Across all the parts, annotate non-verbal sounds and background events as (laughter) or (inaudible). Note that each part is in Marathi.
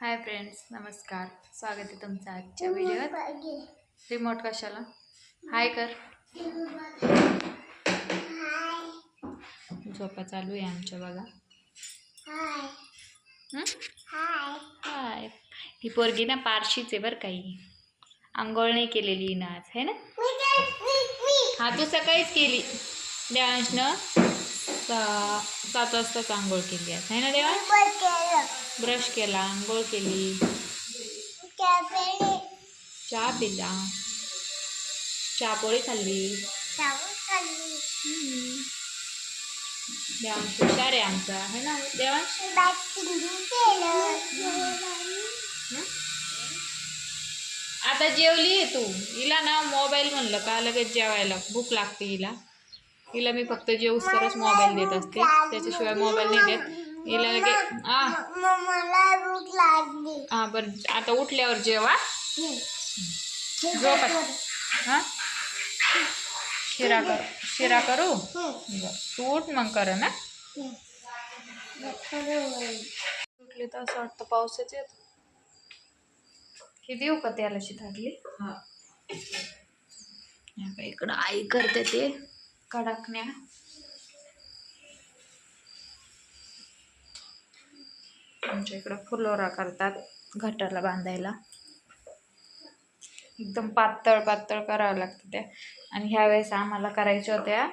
हाय फ्रेंड्स नमस्कार. स्वागत आहे तुमचं आजच्या व्हिडिओत. रिमोट कशाला? हाय कर. झोपा चालू आहे आमच्या बघा. हं? हाय. ही पोरगी ना पारशीच आहे बरं काही आंघोळ नाही केलेली ना आज है ना? हा तू सकाळीच केली. देवांशनं. सात वाजताच आंघोळ केली आज. है ना देवा? ब्रश केला आंघोळ केली. चहा पिला. चहा पोळी खाल्ली. देवांश हुशार आहे आमचा. है ना? देवांश हं? आता जेवली आहे तू. हिला ना मोबाईल म्हणलं का लगेच जेवायला. भूक लागते हिला. हिला मी फक्त जेवूस तरच मोबाईल देत असते त्याच्याशिवाय मोबाईल नाही देत. हिला लगे हा हा बरं. आता उठल्यावर जेवा. झोप. हा? शिरा कर. शिरा करू. तू उठ मग कर ना उठली तर असं वाटतं पावसाच हे देऊ का त्याला शिताडली इकडं आई करते ते. कडकण्या. आमच्या इकडं फुलोरा करतात घटाला बांधायला. एकदम पातळ पातळ करावं लागतं त्या. आणि ह्या वेळेस आम्हाला करायच्या होत्या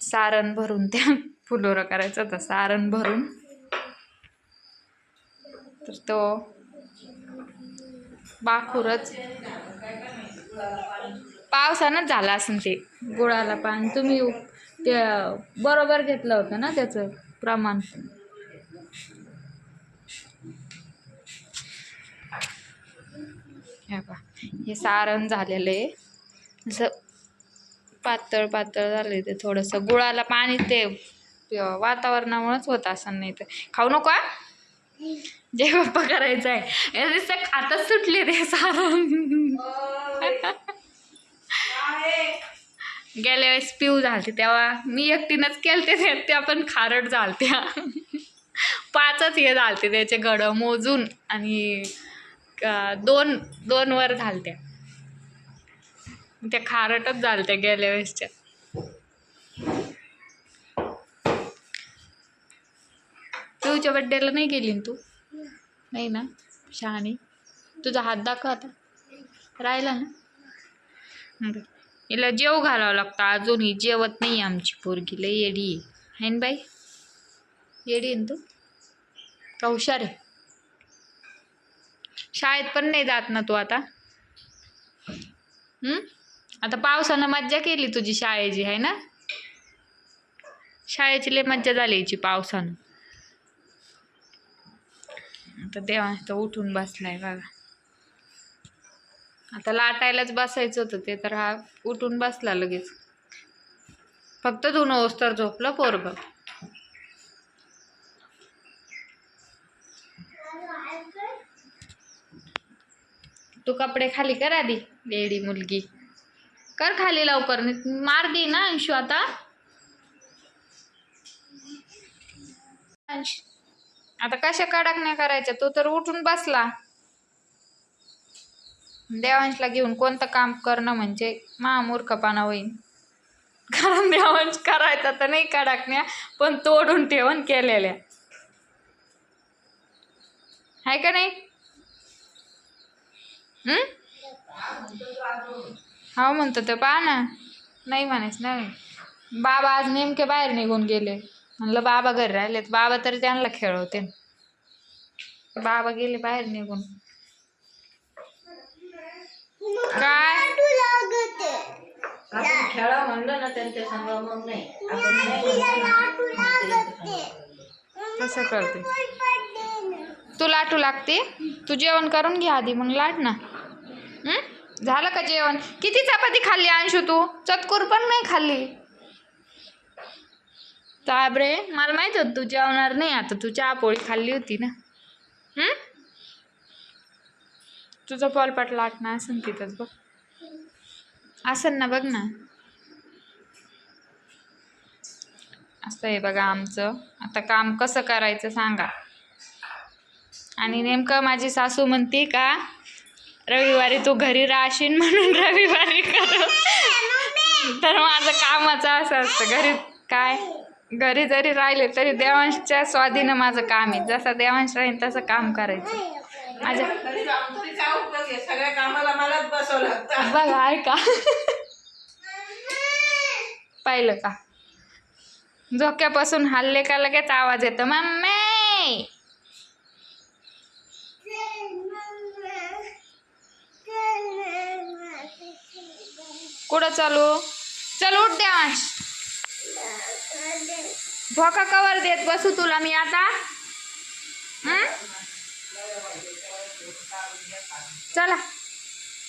सारण भरून त्या. फुलोरा करायचा होता सारण भरून. तर तो बाखूरच. पावसानंच झाला असेल ते. गुळाला पाणी. तुम्ही ते बरोबर घेतलं होतं ना त्याचं प्रमाण. हे हे सारण झालेलं आहे. असं पातळ पातळ झालं ते थोडंसं. गुळाला पाणी ते वातावरणामुळेच होत असं नाही तर. खाऊ नको? जे पप्पा करायचं आहे नुसतं खातच सुटले ते सारण. गेल्या वेळेस पिऊ झालते तेव्हा मी एकटीनंच केलते ते त्या पण खारट झालत्या. पाचच हे झालते त्याचे गड मोजून आणि दोन दोन वर झालत्या. त्या खारटच झालत्या गेल्या वेळेसच्या. पिऊच्या बड्डेला नाही गेली तू? नाही ना शहाणी. तुझा हात दाखव आता. राहिला ना? हिला जेव घालावं लागतं. अजून ही जेवत नाही आमची पोरगी. लई येडी आहे. ना बाई? येडी आहे ना तू? का हुशार आहे? शाळेत पण नाही जात ना तू आता? आता पावसानं मज्जा केली तुझी शाळेची आहे ना? शाळेची लई मज्जा झाली हिची पावसानं. आता देवा उठून बसलाय बघा. आता लाटायलाच बसायचं होतं ते तर हा उठून बसला लगेच. फक्त धुणं तर झोपलं पोरग तू कपडे खाली कर आधी लेडी मुलगी. कर खाली लवकर मार दे ना अंशू आता. आता कशा कडकण्या करायच्या तो तर उठून बसला. देवांशला घेऊन कोणतं काम करणं म्हणजे महामूर्खपणा होईल कारण देवांश करायचा तर नाही कडकण्या पण तोडून ठेवून केलेल्या. आहे का नाही? हं? हो म्हणतो तर पहा ना. नाही म्हणायच नाही बाबा आज नेमके बाहेर निघून गेले. म्हणलं बाबा घरी राहिलेत. बाबा तरी त्यांना खेळवते बाबा गेले बाहेर निघून. काय? आपण खेळा म्हणलं ना त्यांच्या संग मग नाही. आपण नाही कसं करते. तू लाटू लागते? तू जेवण करून घे आधी मग लाट ना. हं? झालं का जेवण? किती चपाती खाल्ली अंशू तू? चतकूर पण नाही खाल्ली. ताबरे मला माहीत होत तू जेवणार नाही आता तू चहा पोळी खाल्ली होती ना. हं? तुझं पॉलपाट लाटणं असन तिथंच बघ. असन ना बघ ना. असं आहे बघा आमचं. आता काम कसं करायचं सांगा. आणि नेमकं माझी सासू म्हणते का रविवारी तू घरी राहशील म्हणून रविवारी कर. तर माझं कामाचं असं असतं. घरी काय? घरी जरी राहिले तरी देवांशच्या स्वाधीनं माझं काम आहे. जसं देवांश राहील तसं काम करायचं. माझ्या सगळ्या कामाला मलाच बसवलं बघा ऐका. पाहिलं का? झोक्यापासून हल्ले का लगेच आवाज येतो? मम्मी! कुठं चालू? चल उठ देवांश झोका कवर देत बसू तुला मी आता हं? चला.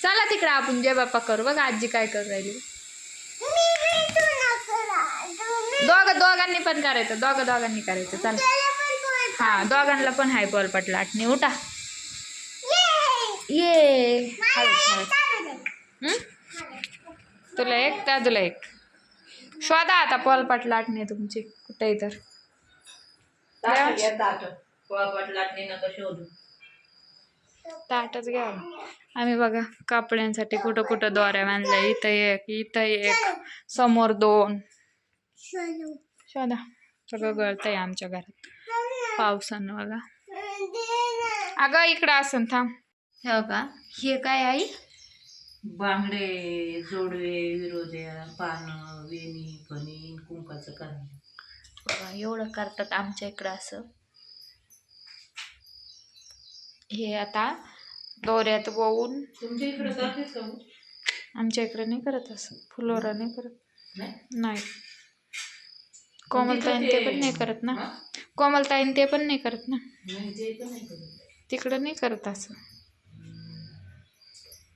चला तिकडं आपण जय बाप्पा करू. बघा आजी काय करू राहिली. दोघं दोघांनी पण करायचं. दोघं दोघांनी करायचं. चला. हा दोघांना पण हाय पोलपट लाटणी उठा. ये? तुला एक दादूला एक? शोधा आता पोलपट लाटणे तुमची. कुठेही तर? शोधू. ताटच घ्या आम्ही बघा कापड्यांसाठी कुठं कुठं दोऱ्या बांधल्या. इथं एक इथं एक समोर दोन. शोधा. सगळं गळतंय आमच्या घरात. पावसानं बघा. अगं इकडं असं थांब. हो का हे काय आई बांगडे जोडवे विरोध्या पानं वेणी फणी कुंकाचं कारण बघा एवढं करतात आमच्या इकडं असं. हे आता दोऱ्यात वळून तुमच्या इकडे करतेस का मग? आमच्या इकडे नाही करत असं. फुलोरा नाही करत. नाही? नाही. कोमलताईन ते पण नाही करत ना. हा? कोमलताईन ते पण नाही करत ना. नाही ते पण नाही करत. तिकडं नाही करत असं.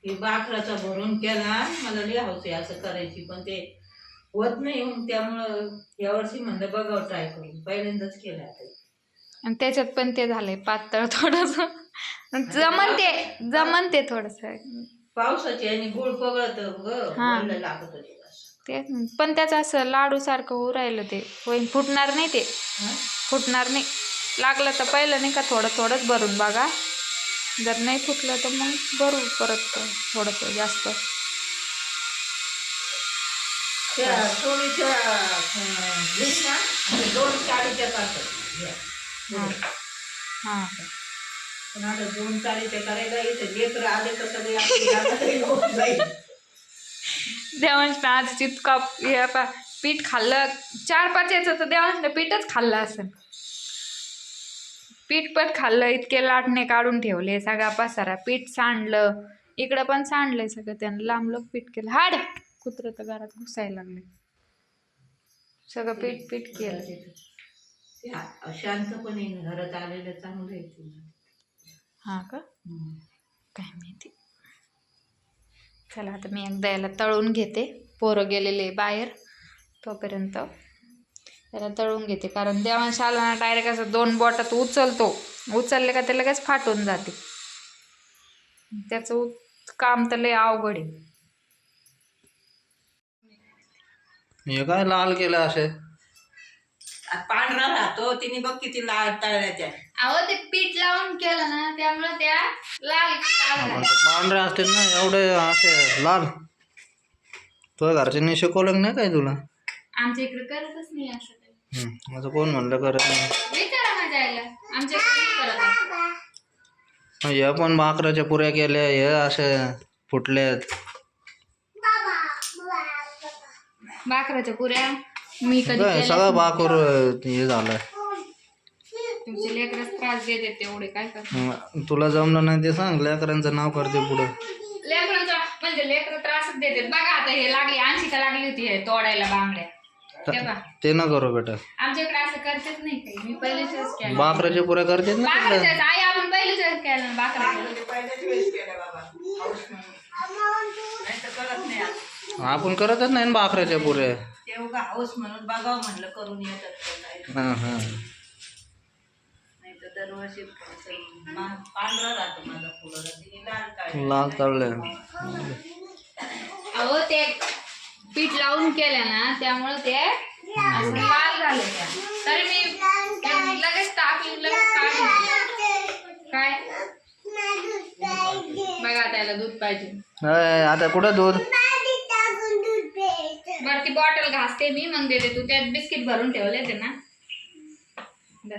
हे बाकराचा भरून केला. मला आहे असं करायची पण ते होत नाही. मग त्यामुळं यावर्षी म्हणलं बघावं ट्राय करून. पहिल्यांदाच केलं आता आणि त्याच्यात पण ते झालंय पातळ थोडस जमन ते जमन ते थोडस पावसाची आणि गुळ पगळत हा. लागत होते. ते पण त्याचं असं लाडू सारखं होऊ राहिलं ते होईन फुटणार नाही ते? फुटणार नाही लागलं तर पहिलं नाही का थोडं थोडंच भरून बघा जर नाही फुटलं तर मग भरू परत थोडंसं जास्त त्या सोनीच्या अं, घरी ना, दोन चाळीच्या. हां. पण आता दोन चाळीच्या करायला इथे लेकर आले तर सगळे देवांश आज जितका हे पा पीठ खाल्लं चार पाच याचं तर देवांशनं पीठच खाल्लं असेल. पीठ पण खाल्लं इतके लाटणे काढून ठेवले सगळा पसारा पीठ सांडलं इकडं पण सांडलंय सगळं त्यानं लांबलं पीठ केलं. हाड! कुत्रं तर घरात घुसायला लागले. सगळं पीठ पीठ केलं. ते आ- शांतपणे घरात आलेलं चांगलं आहे तुला हां का. काय माहिती. चला आता मी एकदा याला तळून घेते. पोरं गेलेले बाहेर तोपर्यंत. त्याला तळून घेते कारण देवांश आला ना डायरेक्ट असं दोन बोटात उचलतो. उचलले का ते लगेच फाटून जाते. त्याचं काम तर लय अवघड आहे. हे काय लाल केलं असे? पांढरा राहतो. तिने बघ किती लाल तळल्या त्या. अहो ते पीठ लावून केलं ना त्यामुळे त्या लाल पांढरे असतील ना एवढे असे लाल. तुझ्या घरच्यांनी शिकवलं नाही काय तुला? आमच्या इकडे करतच नाही असं काही. हम्म, माझं कोण म्हणलं करत नाही? विचारा माझ्या आईला आमच्या इकडे नाही करत असं. हे पण भाकऱ्याच्या पुऱ्या केल्या हे असे फुटल्यात. बाकराच्या पुऱ्या. मी कधी काय सगळं बाकूर हे झालंय. तुमचे लेकरच त्रास देते तेवढे काय कर हम्म, तुला जमलं नाही ते सांग लेकरांचं नाव करते पुढं. लेकरांचा म्हणजे लेकर त्रासच देते बघा आता हे लागली आणशिका लागली होती हे तोडायला बांगड्या. तेव्हा ते न करू बेटा. आमच्या इकडे असं करतेच नाही काही. मी पहिलेच वेळेस केलं. बाकऱ्याच्या पुऱ्या करतेत ना तिकडं. बाकराच्या आई आपण पहिलेच वेळेस केलं करत आता. आपण करतच नाही ना बाकऱ्याच्या पुऱ्या ते का हाऊस म्हणून बघावं म्हणलं करून येतात का नाही तर. दरवर्षी पांढरा राहतो माझा फुलं लाल अहो ते पीठ लावून केलं ना त्यामुळे ते असं लाल झालं तरी मी ते लगेच टाकली लगेच काढली काय? बघा त्याला दूध पाहिजे. आता कुठं दूध? ती बॉटल घासते मी मग देते. तू त्यात बिस्किट भरून ठेवले ते ना. दे.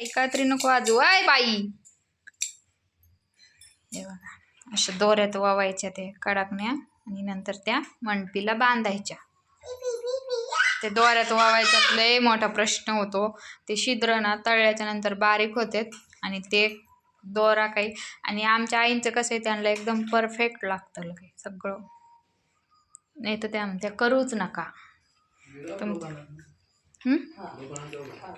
एकात्री नको वाजू आय बाई. हे अशा दोऱ्यात वावायच्या ते कडकण्या आणि नंतर त्या मंडपीला बांधायच्या. ते दोऱ्यात वावायच्यात लय मोठा प्रश्न होतो. ते छिद्र ना तळल्याच्या नंतर बारीक होते आणि ते दोरा काही. आणि आमच्या आईंचं कसं आहे त्यांना एकदम परफेक्ट लागतं काही सगळं. नाही तर त्या म्हणत्या करूच नका. तुम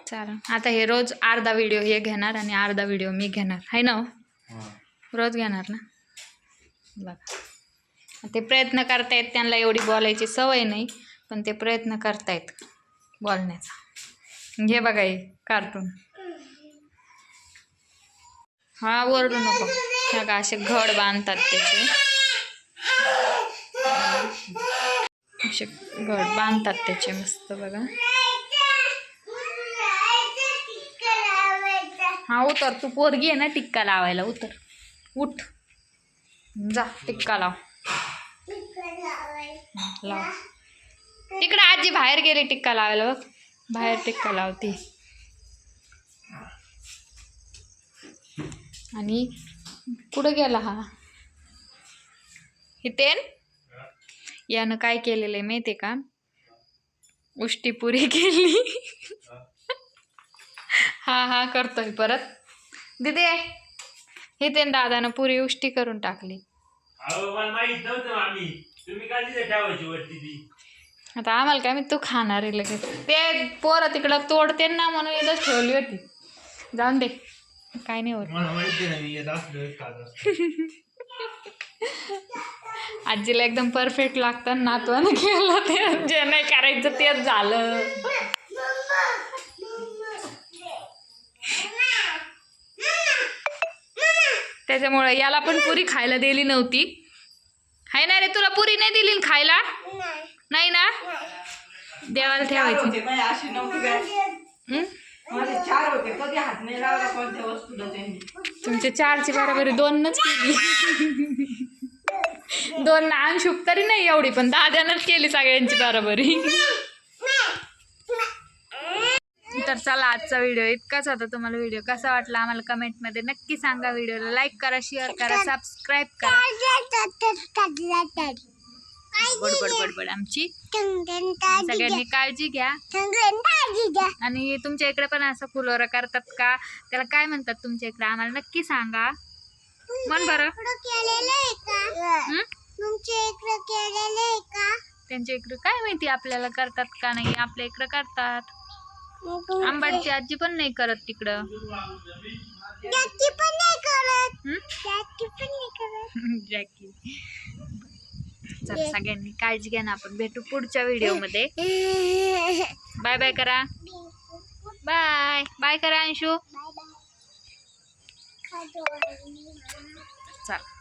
चालेल. आता हे रोज अर्धा व्हिडिओ हे घेणार आणि अर्धा व्हिडिओ मी घेणार. आहे ना हो? रोज घेणार ना? बघा. ते प्रयत्न करतायत त्यांना एवढी बोलायची सवय नाही पण ते प्रयत्न करतायत बोलण्याचा. घे बघा हे कार्टून हा ओरडू नको. ह्या का असे घड बांधतात त्याचे. असे घड बांधतात त्याचे मस्त बघा. हा उतर. तू पोरगी आहे ना टिक्का लावायला. उतर. उठ. जा टिक्का लाव. लाव. तिकडं आजी बाहेर गेली टिक्का लावायला बघ. बाहेर टिक्का लावती. आणि कुठं गेला हा. हितेन यानं काय केलेलं आहे माहिती आहे का? उष्टी पुरी केली. हा हा करतोय परत. दिदे हितेन दादानं पुरी उष्टी करून टाकली. आता आम्हाला काय मी तू खाणार आहे लगेच. ते पोरं तिकडं तोडते ना म्हणून इथंच ठेवली होती. जाऊन दे. काय नाही होत. मला माहिती नाही मी येत असलो खात असतो (laughs) आजीला एकदम परफेक्ट लागतं नातवानं केलं ते जे नाही करायचं तेच झालं. त्याच्यामुळे याला पण पुरी खायला दिली नव्हती. हाय ना रे तुला पुरी नाही दिली ना खायला? नाही. ना? देवाला ठेवायची. माझे हं? माझे चार होते कधी हात नाही लावला कोणत्या वस्तूला त्यांनी? तुमच्या चारची बरोबरी दोनच केली. दोन अंशुक तरी नाही एवढी पण दाद्यानंच केली सगळ्यांची बरोबरी. तर चला आजचा व्हिडिओ इतकाच होता. तुम्हाला व्हिडिओ कसा वाटला आम्हाला कमेंटमध्ये नक्की सांगा. व्हिडिओला लाईक करा शेअर करा सबस्क्राईब करा. बडबड बडबड आमची. सगळ्यांनी काळजी घ्या. आणि तुमच्या इकडे पण असं फुलोरा करतात का? त्याला काय म्हणतात तुमच्या इकडे? आम्हाला नक्की सांगा. म्हण बरं. त्यांच्या इकडे काय माहिती आपल्याला करतात का नाही? आपल्या इकडं करतात. आंबाडची आजी पण नाही करत तिकडं. जॅकी. (laughs) चल सगळ्यांनी काळजी घ्या ना आपण भेटू पुढच्या व्हिडिओमध्ये. (laughs) बाय बाय करा. बाय बाय करा अंशू. चल.